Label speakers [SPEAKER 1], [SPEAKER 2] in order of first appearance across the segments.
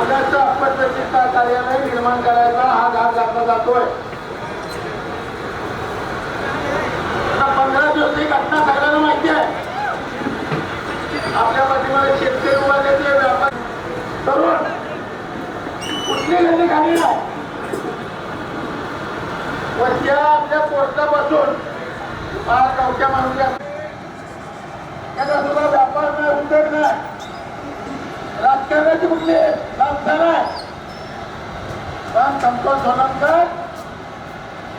[SPEAKER 1] आदर्श अपत्रिता कार्यालय निर्माण करायचा हा घाट घातला जातोय. पंधरा दिवस ही घटना सगळ्यांना माहिती आहे. आपल्या पाठीमध्ये शेतकरी उभारले ते व्यापार. तरुण कुठली नदी खाली नाही? वरच्या आपल्या पोस्टापासून फार गावच्या माणूस त्याचा सुद्धा व्यापार नाही उद्योग नाही. राजकारणाची कुठली संस्था नाही पण संतोष सोलंकर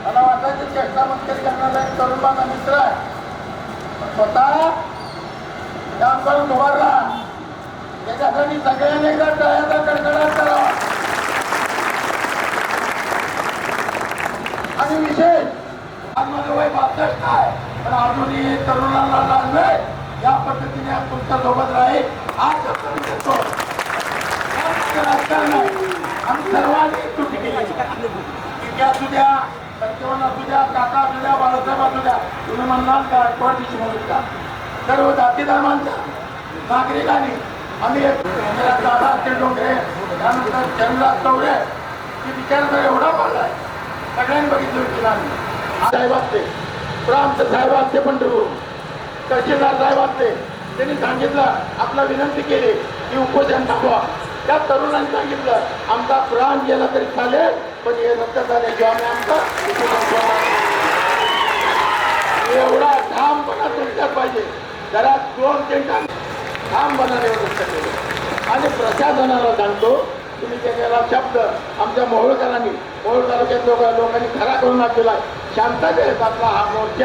[SPEAKER 1] मला वाटायचं चेष्टा मंत्री करणारा एक तरुण माझा मित्र आहे. स्वतः काम करून उभारला. त्याच्यासाठी सगळ्यांनी एकदा तळ्याचा कडकडाट करावा. आणि विशेष आज माझं वय बासष्ट आहे पण अजूनही तरुणांना लागलंय या पद्धतीने आज तुमच्यासोबत राहील. आज शब्द मी देतो राजकारण राजकारण आहे. आम्ही सर्वांनी तुटी केली टीके असू द्या सत्यवान असू द्या काका असू द्या बाळासाहेब असू द्या तुम्ही म्हणणार का कोणती म्हणून का सर्व जाती धर्मांच्या नागरिकांनी आम्ही एक दादा अक्षय डोंगरे त्यानंतर चंद्रराज चौरे की बिचारा एवढा पाडलाय सगळ्यांनी बघितलं होती आम्ही साहेब असते प्रांत साहेब असते पंढरपूर तहसीलदार साहेब असते त्यांनी सांगितलं आपला विनंती केली की उपोषण थांबवा त्या तरुणांनी सांगितलं आमचा प्राण गेला तरी चालेल पण हे रक्त झाल्याशिवाय आम्ही आमचा. एवढा ठामपणा तुमच्यात पाहिजे. जरा दोन तीन ठाम बनाने रद्द केलं आणि प्रशासनाला सांगतो तुम्ही केलेला शब्द आमच्या मोहोळकरांनी मोहोळ तालुक्यात लोक लोकांनी खरा करून दिला आहे. शांततेत आपला हा मोर्चा